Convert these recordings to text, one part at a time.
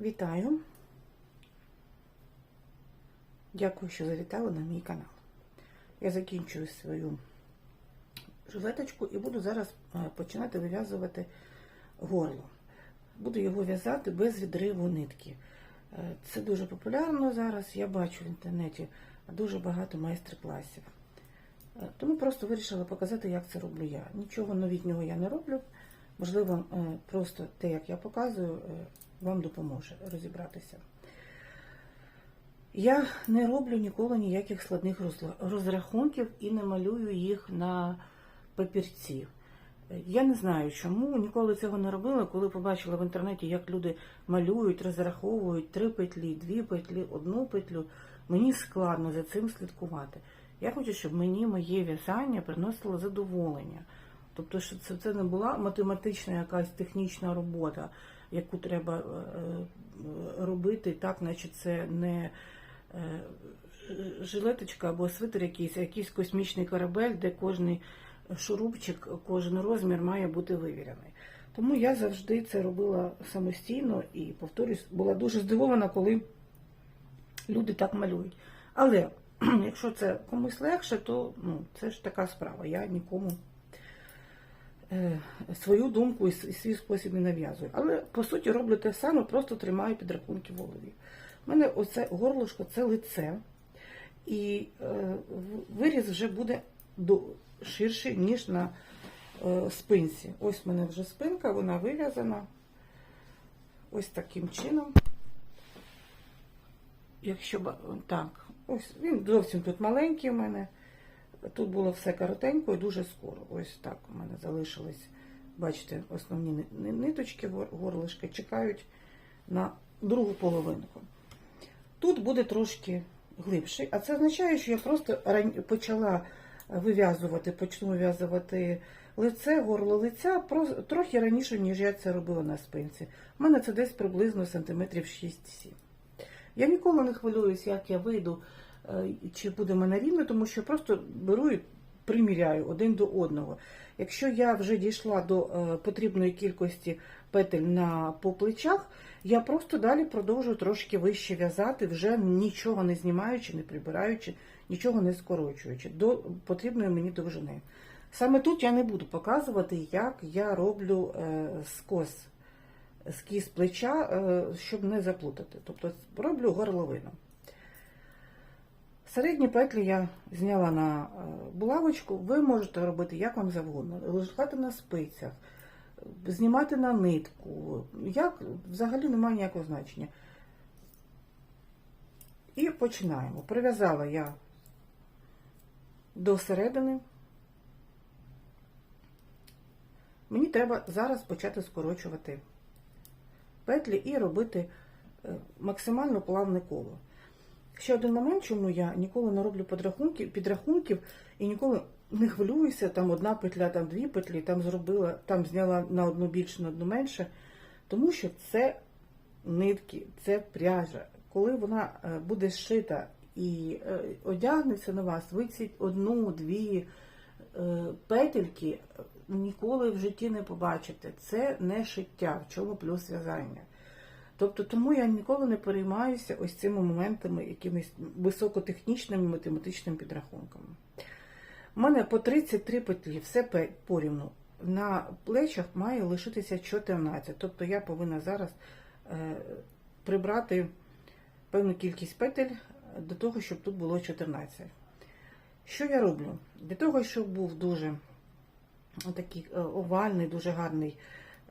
Вітаю! Дякую, що завітали на мій канал. Я закінчую свою жилеточку і буду зараз е, починати вив'язувати горло. Буду його в'язати без відриву нитки. Е, Це дуже популярно зараз. Я бачу в інтернеті дуже багато майстер-класів. Е, Тому просто вирішила показати, як це роблю я. Нічого новітнього я не роблю. Можливо, е, просто те, як я показую, е, вам допоможе розібратися. Я не роблю ніколи ніяких складних розрахунків і не малюю їх на папірці. Я не знаю чому, ніколи цього не робила, коли побачила в інтернеті, як люди малюють, розраховують три петлі, дві петлі, одну петлю. Мені складно за цим слідкувати. Я хочу, щоб мені моє в'язання приносило задоволення. Тобто, щоб це, це не була математична якась технічна робота, яку треба е, е, робити, так, наче це не е, жилеточка або свитер якийсь, а якийсь космічний корабель, де кожний шурупчик, кожен розмір має бути вивірений. Тому я завжди це робила самостійно і, повторюсь, була дуже здивована, коли люди так малюють. Але якщо це комусь легше, то ну, це ж така справа. Я нікому свою думку і свій спосіб не нав'язую. Але по суті роблю те саме, просто тримаю підрахунки в голові. У мене оце горлышко це лице, і е, виріз вже буде ширший, ніж на е, спинці. Ось в мене вже спинка, вона вив'язана. Ось таким чином. Якщо так, ось він зовсім тут маленький у мене. Тут було все коротенько і дуже скоро. Ось так у мене залишились, бачите, основні ни- ни- ниточки, гор- горлишки чекають на другу половинку. Тут буде трошки глибший, а це означає, що я просто почала вив'язувати, почну вив'язувати лице, горло лиця трохи раніше, ніж я це робила на спинці. У мене це десь приблизно сантиметрів 6-7. Я ніколи не хвилююсь, як я вийду, чи буде в мене рівно, тому що просто беру і приміряю один до одного. Якщо я вже дійшла до е, потрібної кількості петель на по плечах, я просто далі продовжую трошки вище в'язати, вже нічого не знімаючи, не прибираючи, нічого не скорочуючи до потрібної мені довжини. Саме тут я не буду показувати, як я роблю е, скос скіз плеча, е, щоб не заплутати. Тобто роблю горловину. Середні петлі я зняла на е, булавочку. Ви можете робити як вам завгодно. Лежати на спицях, знімати на нитку. Як взагалі немає ніякого значення. І починаємо. Прив'язала я до середини. Мені треба зараз почати скорочувати петлі і робити е, максимально плавне коло. Ще один момент, чому я ніколи не роблю підрахунків, підрахунків і ніколи не хвилююся, там одна петля, там дві петлі, там зробила, там зняла на одну більше, на одну менше. Тому що це нитки, це пряжа. Коли вона е, буде зшита і е, одягнеться на вас, ви ці одну-дві е, петельки ніколи в житті не побачите. Це не шиття, в чому плюс в'язання. Тобто тому я ніколи не переймаюся ось цими моментами, якимись високотехнічними математичними підрахунками. У мене по 33 петлі, все порівну. На плечах має лишитися 14. Тобто я повинна зараз е, прибрати певну кількість петель до того, щоб тут було 14. Що я роблю? Для того, щоб був дуже такий е, овальний, дуже гарний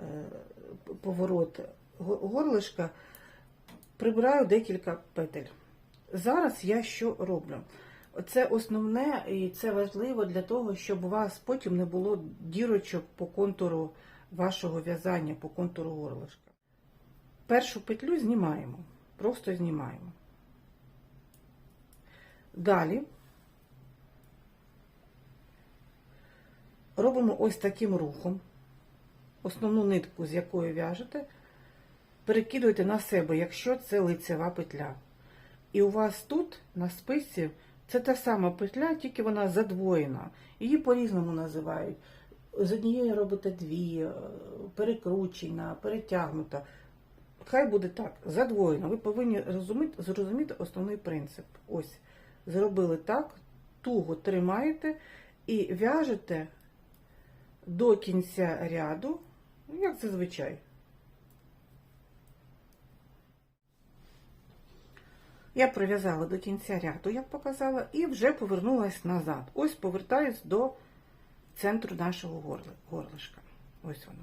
е, поворот горлишка, прибираю декілька петель. Зараз я що роблю? Це основне і це важливо для того, щоб у вас потім не було дірочок по контуру вашого в'язання, по контуру горлишка. Першу петлю знімаємо, просто знімаємо. Далі робимо ось таким рухом. Основну нитку, з якої в'яжете, перекидуєте на себе, якщо це лицева петля. І у вас тут на спиці це та сама петля, тільки вона задвоєна. Її по-різному називають. З однієї робите дві, е, перекручена, перетягнута. хай буде так, задвоєно. Ви повинні розуміти, зрозуміти основний принцип. Ось, зробили так, туго тримаєте і в'яжете до кінця ряду, як зазвичай. Я прив'язала до кінця ряду, як показала, і вже повернулась назад. Ось повертаюсь до центру нашого горлишка. Ось воно.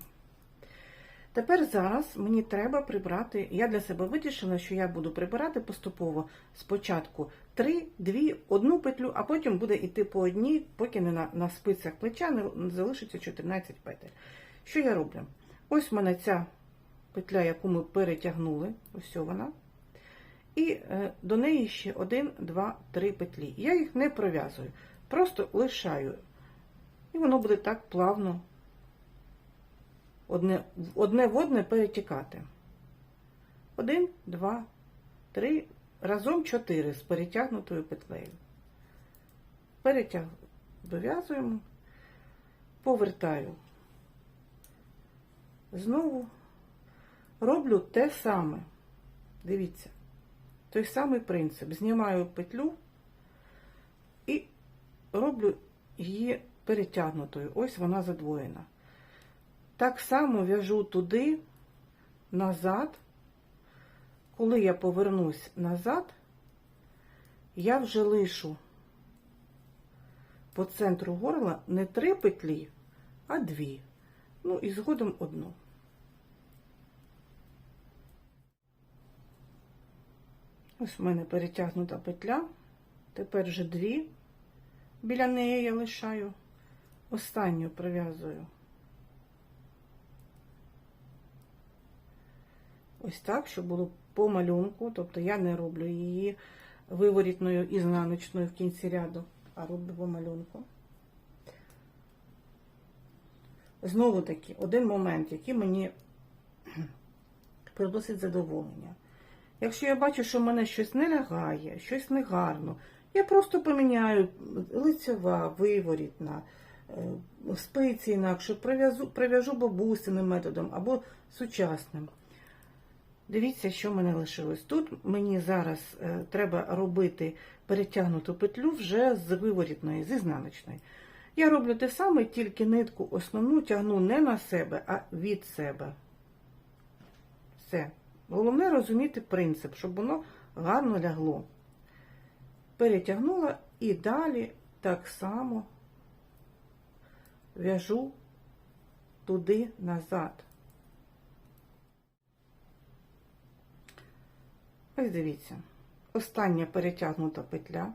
Тепер зараз мені треба прибрати. Я для себе вирішила, що я буду прибирати поступово спочатку 3, 2, одну петлю, а потім буде йти по одній, поки не на, на спицях плеча не залишиться 14 петель. Що я роблю? Ось в мене ця петля, яку ми перетягнули, ось вона. І е, до неї ще 1, 2, 3 петлі. Я їх не пров'язую, просто лишаю. І воно буде так плавно одне, одне в одне перетікати. Один, два, три, разом чотири з перетягнутою петлею. Перетяг дов'язуємо, повертаю. Знову роблю те саме. Дивіться, той самий принцип. Знімаю петлю і роблю її перетягнутою. Ось вона задвоєна. Так само в'яжу туди, назад. Коли я повернусь назад, я вже лишу по центру горла не три петлі, а дві. Ну і згодом одну. Ось в мене перетягнута петля. Тепер вже дві. Біля неї я лишаю. Останню прив'язую. Ось так, щоб було по малюнку, тобто я не роблю її виворітною і знаночною в кінці ряду, а роблю по малюнку. Знову таки, один момент, який мені приносить задоволення. Якщо я бачу, що в мене щось не лягає, щось не гарно, я просто поміняю лицьова, виворітна, е, спиці інакше, прив'яжу прив'яжу бабусиним методом або сучасним. Дивіться, що в мене лишилось. Тут мені зараз е, треба робити перетягнуту петлю вже з виворітної, з ізнаночної. Я роблю те саме, тільки нитку основну тягну не на себе, а від себе. Все. Головне розуміти принцип, щоб воно гарно лягло. Перетягнула і далі так само в'яжу туди назад. Ось дивіться, остання перетягнута петля,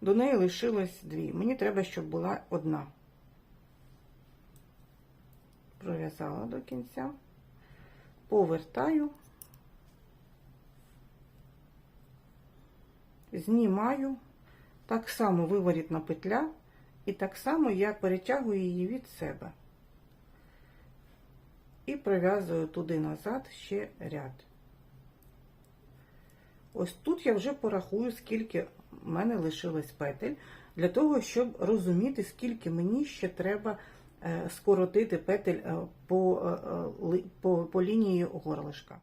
до неї лишилось дві. Мені треба, щоб була одна. Пров'язала до кінця, повертаю, знімаю, так само виворітна петля, і так само я перетягую її від себе. І пров'язую туди назад ще ряд. Ось тут я вже порахую, скільки в мене лишилось петель, для того, щоб розуміти, скільки мені ще треба е, скоротити петель е, по, е, по, по лінії горлишка.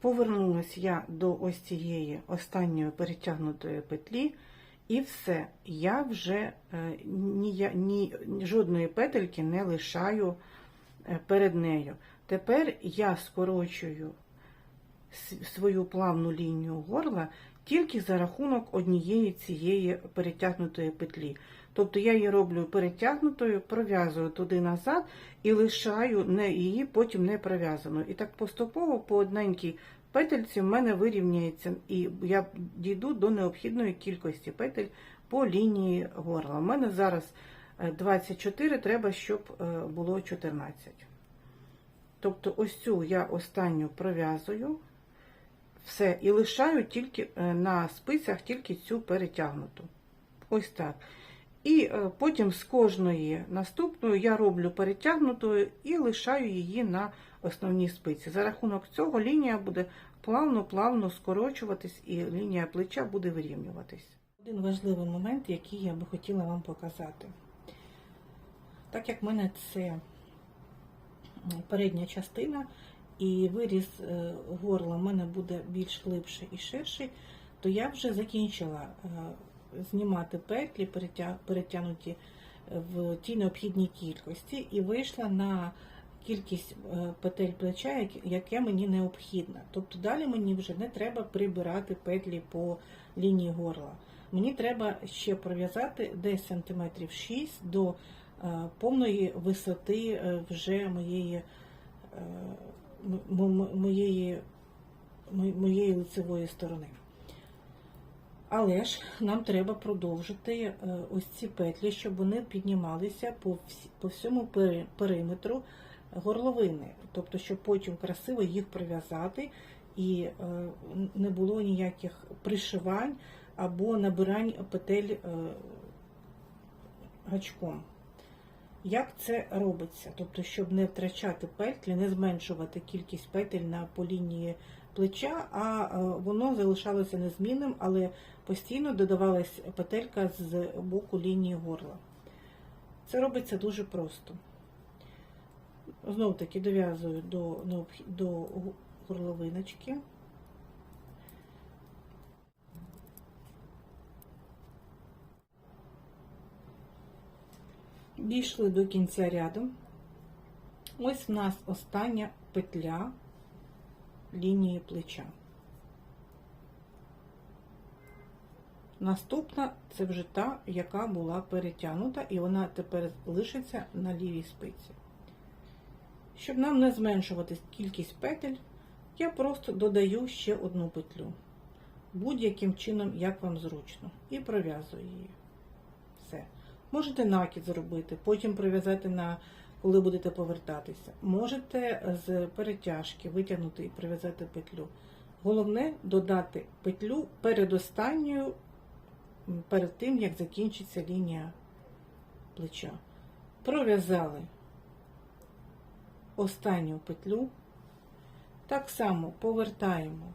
Повернулась я до ось цієї останньої перетягнутої петлі, і все, я вже ні, ні, жодної петельки не лишаю перед нею. Тепер я скорочую свою плавну лінію горла тільки за рахунок однієї цієї перетягнутої петлі. Тобто я її роблю перетягнутою, пров'язую туди назад і лишаю не її потім не пров'язаною. І так поступово по одненькій петельці в мене вирівняється, і я дійду до необхідної кількості петель по лінії горла. У мене зараз 24, треба, щоб е, було 14. Тобто, ось цю я останню пров'язую. Все, і лишаю тільки е, на спицях тільки цю перетягнуту. Ось так. І е, потім з кожної наступної я роблю перетягнутою і лишаю її на основній спиці. За рахунок цього лінія буде плавно-плавно скорочуватись, і лінія плеча буде вирівнюватись. Один важливий момент, який я би хотіла вам показати. Так як в мене це передня частина і виріз е, горла в мене буде більш глибший і ширший, то я вже закінчила е, знімати петлі, перетягнуті в тій необхідній кількості, і вийшла на кількість е, петель плеча, яке мені необхідно. Тобто далі мені вже не треба прибирати петлі по лінії горла. Мені треба ще пров'язати десь сантиметрів 6 до е, повної висоти е, вже моєї, е, моєї, моєї лицевої сторони. Але ж нам треба продовжити е, ось ці петлі, щоб вони піднімалися по, по всьому периметру горловини. Тобто, щоб потім красиво їх прив'язати і е, не було ніяких пришивань або набирань петель е, гачком. Як це робиться? Тобто, щоб не втрачати петлі, не зменшувати кількість петель на по лінії плеча, а е, воно залишалося незмінним, але постійно додавалась петелька з боку лінії горла. Це робиться дуже просто. Знову таки дов'язую до, до горловиночки. Дійшли до кінця ряду. Ось в нас остання петля лінії плеча. Наступна це вже та, яка була перетягнута, і вона тепер лишиться на лівій спиці. Щоб нам не зменшувати кількість петель, я просто додаю ще одну петлю. Будь-яким чином, як вам зручно, і пров'язую її. Все. Можете накид зробити, потім прив'язати на коли будете повертатися. Можете з перетяжки витягнути і прив'язати петлю. Головне додати петлю перед останньою, перед тим, як закінчиться лінія плеча. Пров'язали останню петлю. Так само повертаємо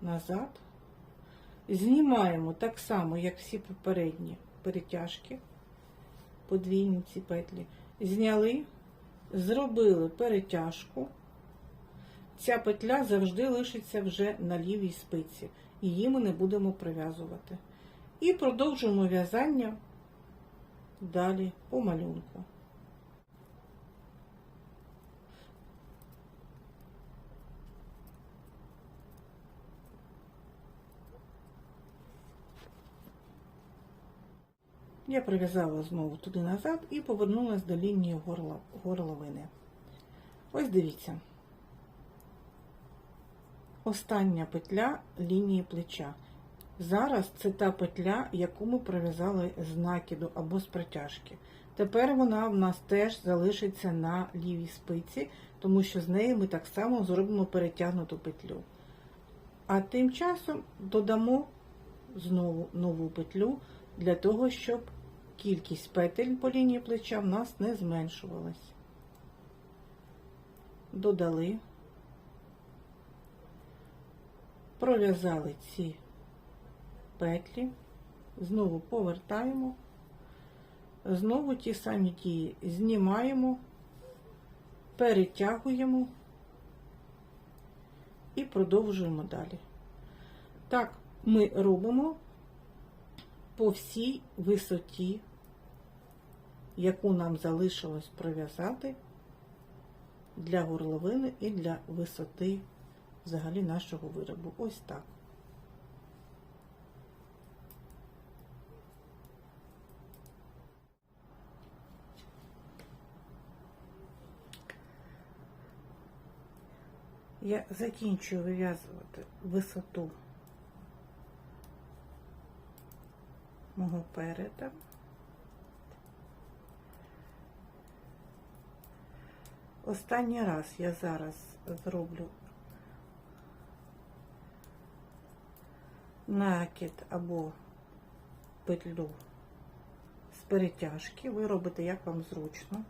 назад. Знімаємо так само, як всі попередні перетяжки, подвійні ці петлі. Зняли, зробили перетяжку. Ця петля завжди лишиться вже на лівій спиці. Її ми не будемо прив'язувати. І продовжуємо в'язання далі по малюнку. Я прив'язала знову туди назад і повернулася до лінії горла, горловини. Ось дивіться. Остання петля лінії плеча. Зараз це та петля, яку ми пров'язали з накиду або з протяжки. Тепер вона в нас теж залишиться на лівій спиці, тому що з неї ми так само зробимо перетягнуту петлю. А тим часом додамо знову нову петлю для того, щоб кількість петель по лінії плеча в нас не зменшувалась. Додали, пров'язали ці петлі, знову повертаємо, знову ті самі дії знімаємо, перетягуємо і продовжуємо далі. Так, ми робимо по всій висоті, яку нам залишилось пров'язати для горловини і для висоти взагалі нашого виробу. Ось так. Я закінчую вив'язувати висоту мого переда. Останній раз я зараз зроблю накид або петлю з перетяжки. Ви робите, як вам зручно.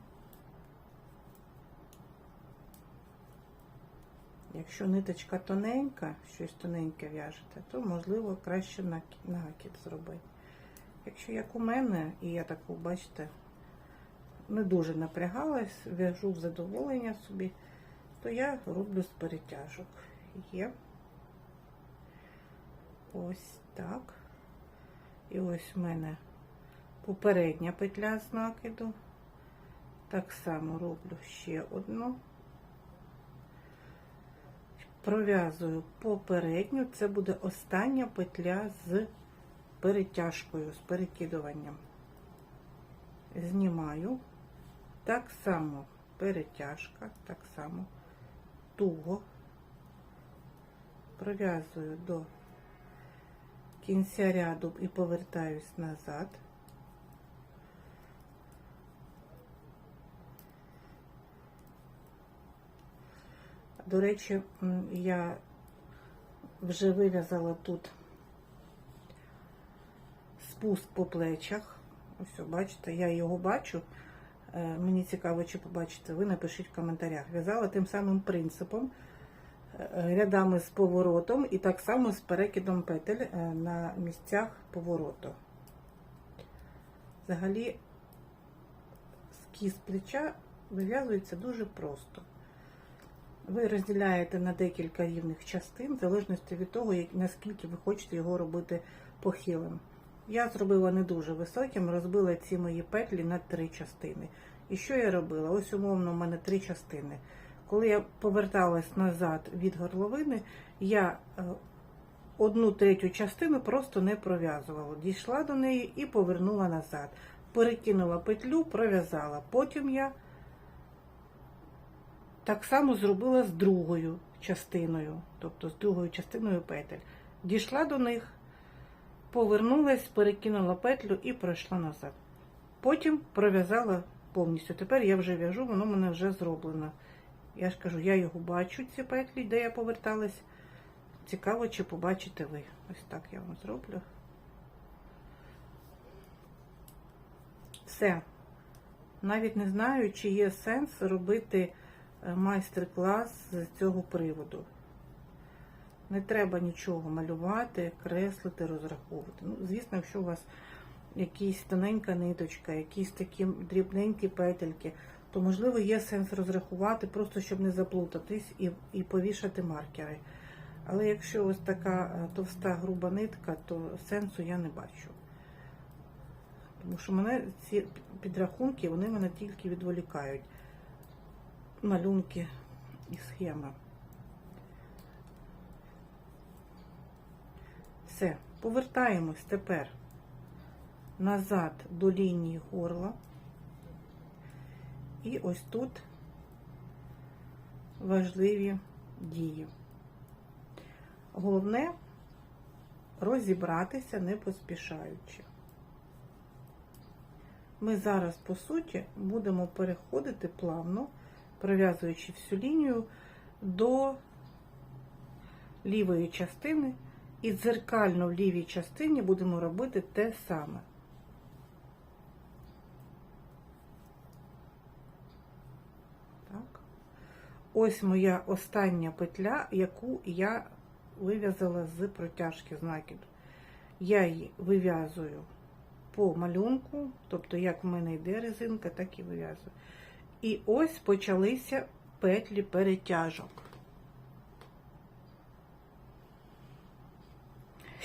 Якщо ниточка тоненька, щось тоненьке в'яжете, то можливо краще накид, зробити. Якщо як у мене, і я таку, бачите, не дуже напрягалась, в'яжу в задоволення собі, то я роблю з перетяжок. Є. Ось так. І ось в мене попередня петля з накиду. Так само роблю ще одну. Пров'язую попередню, це буде остання петля з перетяжкою, з перекидуванням. Знімаю. Так само перетяжка, так само туго. Пров'язую до кінця ряду і повертаюсь назад. До речі, я вже вив'язала тут спуск по плечах. Ось, бачите, я його бачу. Е, Мені цікаво, чи побачите, ви напишіть в коментарях. В'язала тим самим принципом, е, рядами з поворотом і так само з перекидом петель е, на місцях повороту. Взагалі, скіз плеча вив'язується дуже просто. Ви розділяєте на декілька рівних частин, в залежності від того, наскільки ви хочете його робити похилим. Я зробила не дуже високим, розбила ці мої петлі на три частини. І що я робила? Ось умовно у мене три частини. Коли я поверталась назад від горловини, я е, одну третю частину просто не пров'язувала. Дійшла до неї і повернула назад. Перекинула петлю, пров'язала. Потім я так само зробила з другою частиною, тобто з другою частиною петель. Дійшла до них, повернулась, перекинула петлю і пройшла назад. Потім пров'язала повністю. Тепер я вже в'яжу, воно в мене вже зроблено. Я ж кажу, я його бачу, ці петлі, де я поверталась. Цікаво, чи побачите ви. Ось так я вам зроблю. Все. Навіть не знаю, чи є сенс робити е, майстер-клас з цього приводу. Не треба нічого малювати, креслити, розраховувати. Ну, звісно, якщо у вас якась тоненька ниточка, якісь такі дрібненькі петельки, то можливо є сенс розрахувати, просто щоб не заплутатись і, і повішати маркери. Але якщо ось така е, товста груба нитка, то сенсу я не бачу. Тому що мене ці підрахунки, вони мене тільки відволікають. Малюнки і схеми. Все, повертаємось тепер назад до лінії горла. І ось тут важливі дії. Головне розібратися не поспішаючи. Ми зараз, по суті, будемо переходити плавно, пров'язуючи всю лінію до лівої частини, і дзеркально в лівій частині будемо робити те саме. Так. Ось моя остання петля, яку я вив'язала з протяжки з накиду. Я її вив'язую по малюнку, тобто як в мене йде резинка, так і вив'язую. І ось почалися петлі перетяжок.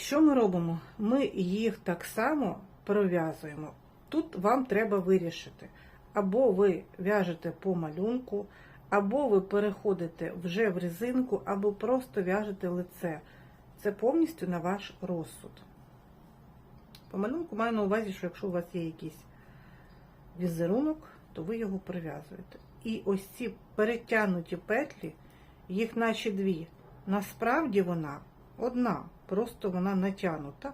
Що ми робимо? Ми їх так само пров'язуємо. Тут вам треба вирішити. Або ви в'яжете по малюнку, або ви переходите вже в резинку, або просто в'яжете лице. Це повністю на ваш розсуд. По малюнку маю на увазі, що якщо у вас є якийсь візерунок, то ви його прив'язуєте. І ось ці перетягнуті петлі, їх наче дві. Насправді вона одна, просто вона натягнута.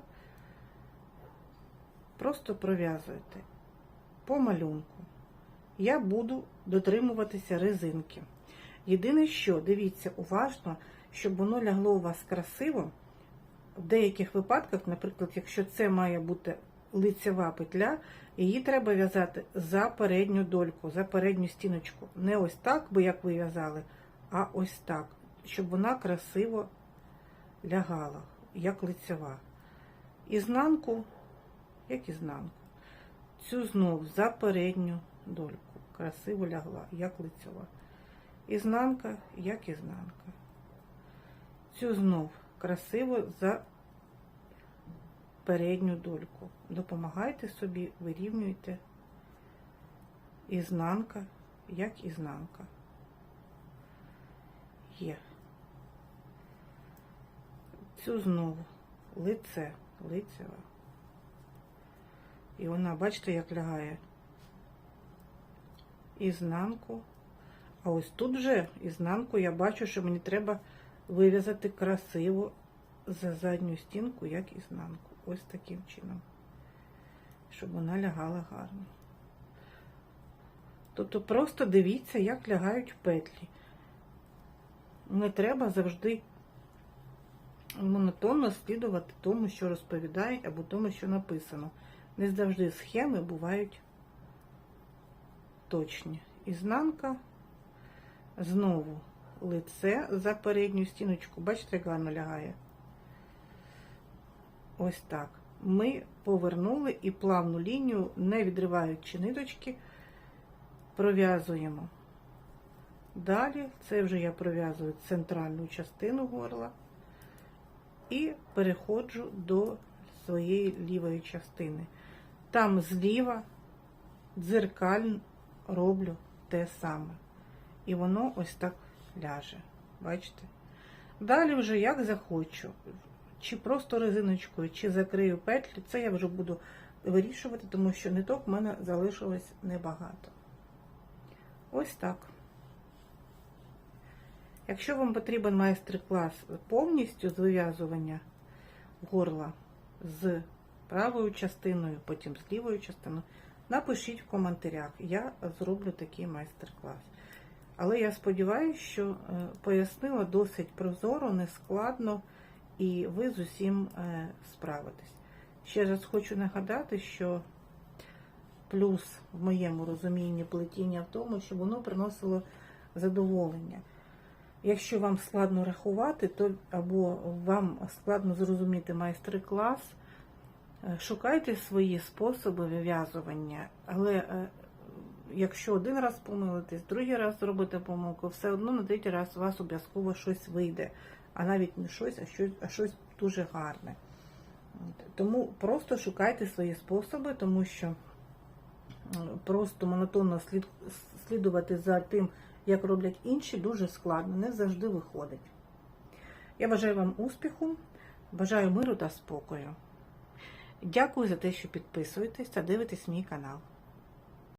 Просто пров'язуєте по малюнку. Я буду дотримуватися резинки. Єдине, що, дивіться уважно, щоб воно лягло у вас красиво. В деяких випадках, наприклад, якщо це має бути лицева петля, її треба в'язати за передню дольку, за передню стіночку. Не ось так, бо як ви в'язали, а ось так, щоб вона красиво лягала, як лицева. Ізнанку, як ізнанку. Цю знов за передню дольку. Красиво лягла, як лицьова. Ізнанка, як ізнанка. Цю знов красиво за передню дольку. Допомагайте собі, вирівнюйте ізнанка, як ізнанка. Є. Цю знову лице, лицева. І вона, бачите, як лягає ізнанку. А ось тут вже ізнанку я бачу, що мені треба вив'язати красиво за задню стінку, як ізнанку. Ось таким чином. Щоб вона лягала гарно. Тобто просто дивіться, як лягають петлі. Не треба завжди монотонно слідувати тому, що розповідають, або тому, що написано. Не завжди схеми бувають точні. Ізнанка, знову лице за передню стіночку. Бачите, як гарно лягає? Ось так. Ми повернули і плавну лінію, не відриваючи ниточки, пров'язуємо. Далі, це вже я пров'язую центральну частину горла і переходжу до своєї лівої частини. Там зліва дзеркаль роблю те саме. І воно ось так ляже. Бачите? Далі вже як захочу. Чи просто резиночкою, чи закрию петлі, це я вже буду вирішувати, тому що ниток в мене залишилось небагато. Ось так. Якщо вам потрібен майстер-клас повністю з вив'язування горла з правою частиною, потім з лівою частиною, напишіть в коментарях. Я зроблю такий майстер-клас. Але я сподіваюся, що е, пояснила досить прозоро, нескладно, і ви з усім е, справитесь. Ще раз хочу нагадати, що плюс в моєму розумінні плетіння в тому, що воно приносило задоволення. Якщо вам складно рахувати, то або вам складно зрозуміти майстер-клас, е, шукайте свої способи вив'язування, але е, якщо один раз помилитесь, другий раз зробите помилку, все одно на третій раз у вас обов'язково щось вийде, а навіть не щось, а щось, а щось дуже гарне. Тому просто шукайте свої способи, тому що просто монотонно слід, слідувати за тим, як роблять інші, дуже складно, не завжди виходить. Я бажаю вам успіху, бажаю миру та спокою. Дякую за те, що підписуєтесь та дивитесь мій канал.